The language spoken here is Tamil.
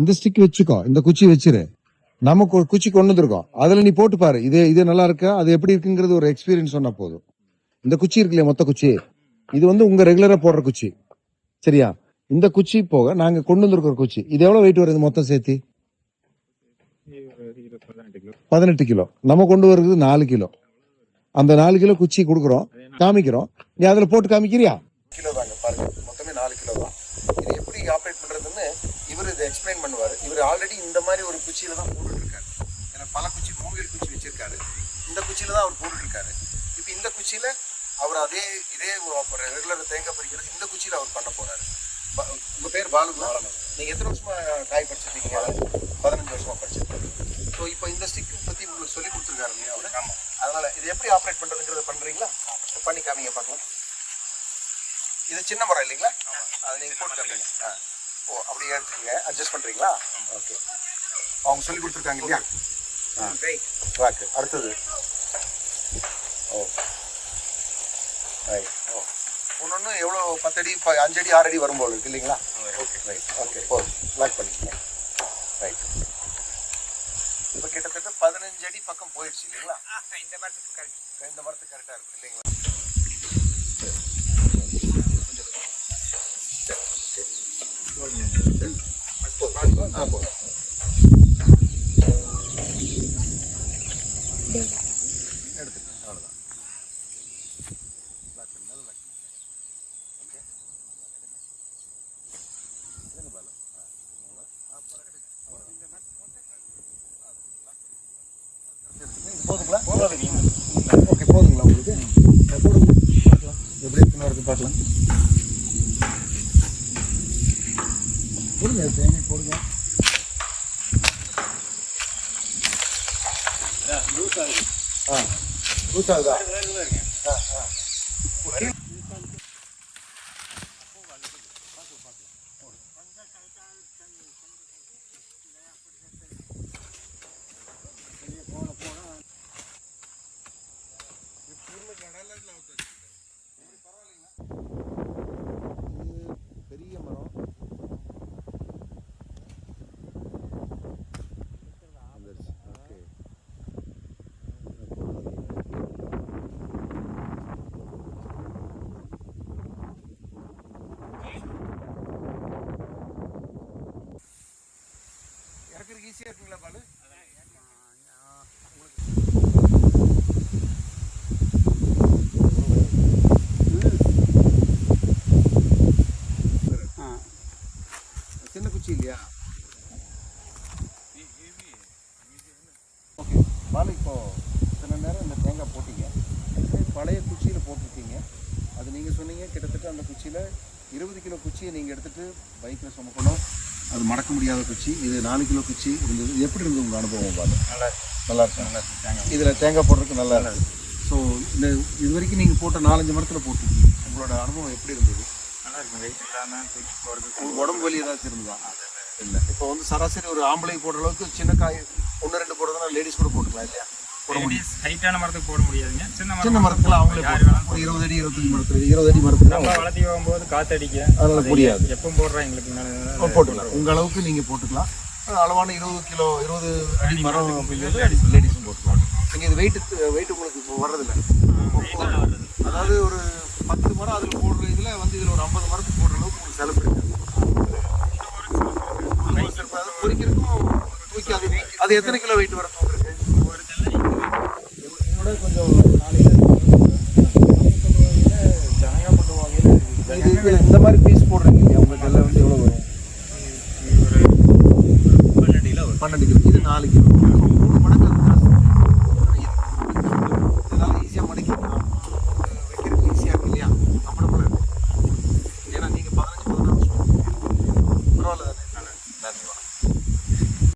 இந்த ஸ்டிக் வச்சுக்கோ. இந்த குச்சி வச்சிரு. நமக்கு ஒரு குச்சி கொண்டு வந்திருக்கோம் அதுல நீ போட்டு பாரு. இது இது நல்லா இருக்கா? அது எப்படி இருக்குங்கிறது ஒரு எக்ஸ்பீரியன்ஸ் சொன்னா போதும். இந்த குச்சி இருக்கு இல்லையா மொத்த குச்சி? இது வந்து உங்க ரெகுலரா போடுற குச்சி. சரியா? இந்த குச்சி போக நாங்க கொண்டு வந்திருக்கிற குச்சி. இது எவ்வளவு வெயிட் வருது மொத்தம் சேர்த்து? பதினெட்டு கிலோ. நம்ம கொண்டு வர்றது நாலு கிலோ. அந்த நாலு கிலோ குச்சி கொடுக்குறோம். காமிக்கிறோம். நீ அதுல போட்டு காமிக்கிறியா? கிலோ தாங்க பாருங்க. மொத்தமே நாலு கிலோ தான். இது எப்படி ஆப்ரேட் பண்றதுன்னு இவர் இதை எக்ஸ்பிளைன் பண்ணுவார். இவர் ஆல்ரெடி இந்த மாதிரி ஒரு குச்சியில தான் போட்டுட்டு இருக்காரு ஏன்னா பல குச்சி மூங்கில் குச்சி வச்சிருக்காரு. இந்த குச்சியில தான் அவர் போட்டுட்டு இருக்காரு இப்போ இந்த குச்சியில அவர் அதே இதே ரெகுலர் தேங்காய் பறிக்கிறது இந்த குச்சியில அவர் பண்ண போறாரு. ப- உங்க பேர் பாலுங்களா? நீங்க எத்தனை வருஷமா காய் படிச்சிருக்கீங்க? பதினஞ்சு வருஷமா படிச்சிருக்கீங்க. ஸோ இப்போ இந்த ஸ்டிக் பத்தி உங்களுக்கு சொல்லி கொடுத்துருக்காரு இல்லையா அவரு? அதனால இது எப்படி ஆப்ரேட் பண்றதுங்கிறத பண்றீங்களா? பண்ணி காமிங்க பார்க்கலாம் இது சின்ன மரம் இல்லைங்களா? அது நீங்க போட்டு காமிங்க ஆ. ஓ அப்படியே? எடுத்துக்கங்க அட்ஜஸ்ட் பண்றீங்களா? ஓகே அவங்க சொல்லி கொடுத்துருக்காங்க இல்லையா? ஆ. ட்ராக்கு அடுத்தது. ஓ. ரைட் ஓ. ஒன்று எவ்வளோ? பத்தடி அஞ்சடி ஆறடி வரும் போல இருக்கு இல்லைங்களா? ஓகே ரைட் ஓகே போதும் லாக் பண்ணிக்கங்க. ரைட் இப்போ கிட்டத்தட்ட பதினஞ்சு அடி பக்கம் போயிடுச்சு இல்லைங்களா? இந்த மரத்துக்கு கரெக்ட் இந்த மரத்துக்கு கரெக்டாக இருக்கு இல்லைங்களா ஆ போதும் எடுத்துக்கங்க அவ்வளோதான் லாக் பண்ணி நல்லா லாக் பண்ணி ஓகே இதுங்க பாலு ஆ மூணு. அப்புறம் எடுங்க. அவ்வளவுதான். இந்த நட் போட்டு அது லாக் பண்ணி. அது எடுத்துக்கங்க. போதுங்களா ஓகே போதுங்களா உங்களுக்கு போடுங்க பார்க்கலாம் எப்படி இருக்குன்னு பார்க்கலாம் போடுங்க தேங்கி போடுங்க ஆ. லூஸ் ஆகுதா ஆ ஆ. சின்ன குச்சி இல்லையா? ஓகே பாலு இப்போ இத்தனை நேரம் இந்த தேங்காய் போட்டீங்க. பழைய குச்சியில் போட்டிருக்கீங்க. அது நீங்கள் சொன்னீங்க கிட்டத்தட்ட அந்த குச்சியில் இருபது கிலோ குச்சியை நீங்கள் எடுத்துகிட்டு பைக்கில் சுமக்கணும். அது மடக்க முடியாத குச்சி. இது நாலு கிலோ குச்சி இருந்தது. எப்படி இருந்தது உங்கள் அனுபவம் பாலு? நல்லா நல்லா இருக்கு? நல்லா இருக்கு. தேங்காய் இதில் தேங்காய் போடுறதுக்கு நல்லா இருக்கு. ஸோ இந்த இது வரைக்கும் நீங்கள் போட்ட நாலஞ்சு மரத்தில் போட்டிருக்கீங்க. உங்களோட அனுபவம் எப்படி இருந்தது? நல்லா வெயிட் இல்லாமல் தூக்கி உடம்பு வலி ஏதாச்சும் இருந்ததா இல்லை. இப்போ வந்து சராசரி ஒரு ஆம்பளை போடுற அளவுக்கு சின்ன காய் ஒன்று ரெண்டு போடுறதுனா லேடிஸ் கூட போட்டுக்கலாம் இல்லையா? போட முடியும். ஹைட்டான மரத்துக்கு போட முடியாதுங்க. சின்ன சின்ன மரத்துல அவங்களே ஒரு இருபது அடி இருபத்தஞ்சு மரத்துல இருபது அடி மரத்துல வளர்த்தி போகும்போது காத்தடிக்க அதனால புரியாது. எப்போ போடுறோம் எங்களுக்கு போட்டுக்கலாம். உங்க அளவுக்கு நீங்க போட்டுக்கலாம். அளவான இருபது கிலோ இருபது அடி மரம் லேடிஸும் போட்டுக்கலாம். நீங்க இது வெயிட் வெயிட் உங்களுக்கு இப்போ வர்றதில்ல. அதாவது ஒரு பத்து மரம் அதில் போடுற இதுல வந்து இதுல ஒரு ஐம்பது மரத்துக்கு போடுற அளவுக்கு உங்களுக்கு செலவு இருக்கு. அது பொறிக்கிறதுக்கும் தூக்கி அது அது எத்தனை கிலோ வெயிட் வரும் இதோட கொஞ்சம் நாளைக்கு இந்த மாதிரி பீஸ் போடுறீங்க. இல்லையா உங்களுக்கு எல்லாம் வந்து எவ்வளோ வரும். பன்னெண்டு கிலோ. இது நாலு கிலோ.